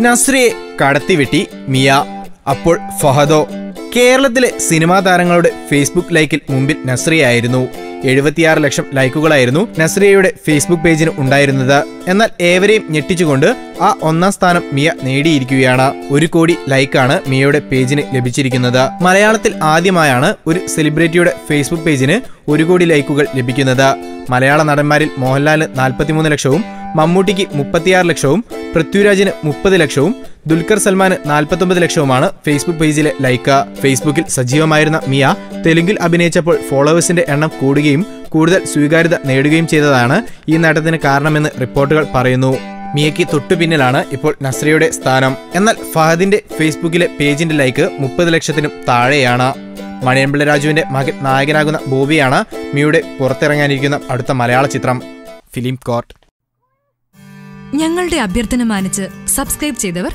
നസ്രിയെ കടത്തിവെട്ടി മിയ അപ്പോൾ ഫഹദോ കേരളത്തിലെ സിനിമാ താരങ്ങളുടെ ഫേസ്ബുക്ക് ലൈക്കിൽ മുമ്പിൽ നസ്രിയായിരുന്നു എഴുപത്തിയാറ് ലക്ഷം ലൈക്കുകളായിരുന്നു നസ്രിയയുടെ ഫേസ്ബുക്ക് പേജിന് ഉണ്ടായിരുന്നത്. എന്നാൽ ഏവരെയും ഞെട്ടിച്ചുകൊണ്ട് ആ ഒന്നാം സ്ഥാനം മിയ നേടിയിരിക്കുകയാണ്. ഒരു കോടി ലൈക്കാണ് മിയയുടെ പേജിന് ലഭിച്ചിരിക്കുന്നത്. മലയാളത്തിൽ ആദ്യമായാണ് ഒരു സെലിബ്രിറ്റിയുടെ ഫേസ്ബുക്ക് പേജിന് ഒരു കോടി ലൈക്കുകൾ ലഭിക്കുന്നത്. മലയാള നടന്മാരിൽ മോഹൻലാലിന് നാൽപ്പത്തിമൂന്ന് ലക്ഷവും മമ്മൂട്ടിക്ക് മുപ്പത്തിയാറ് ലക്ഷവും പൃഥ്വിരാജിന് മുപ്പത് ലക്ഷവും ദുൽഖർ സൽമാന് നാൽപ്പത്തൊമ്പത് ലക്ഷവുമാണ് ഫേസ്ബുക്ക് പേജിലെ ലൈക്ക. ഫേസ്ബുക്കിൽ സജീവമായിരുന്ന മിയ തെലുങ്കിൽ അഭിനയിച്ചപ്പോൾ ഫോളോവേഴ്സിന്റെ എണ്ണം കൂടുകയും കൂടുതൽ സ്വീകാര്യത നേടുകയും ചെയ്തതാണ് ഈ നേട്ടത്തിന് കാരണമെന്ന് റിപ്പോർട്ടുകൾ പറയുന്നു. മിയയ്ക്ക് തൊട്ടുപിന്നിലാണ് ഇപ്പോൾ നസ്രിയുടെ സ്ഥാനം. എന്നാൽ ഫഹദിന്റെ ഫേസ്ബുക്കിലെ പേജിന്റെ ലൈക്ക് മുപ്പത് ലക്ഷത്തിനും താഴെയാണ്. മണിയൻപിള്ള രാജുവിന്റെ മകൻ നായകനാകുന്ന ബോബിയാണ് മിയുടെ പുറത്തിറങ്ങാനിരിക്കുന്ന അടുത്ത മലയാള ചിത്രം. Film court. ഞങ്ങളുടെ അഭ്യർത്ഥന മാനിച്ച് സബ്സ്ക്രൈബ് ചെയ്തവർ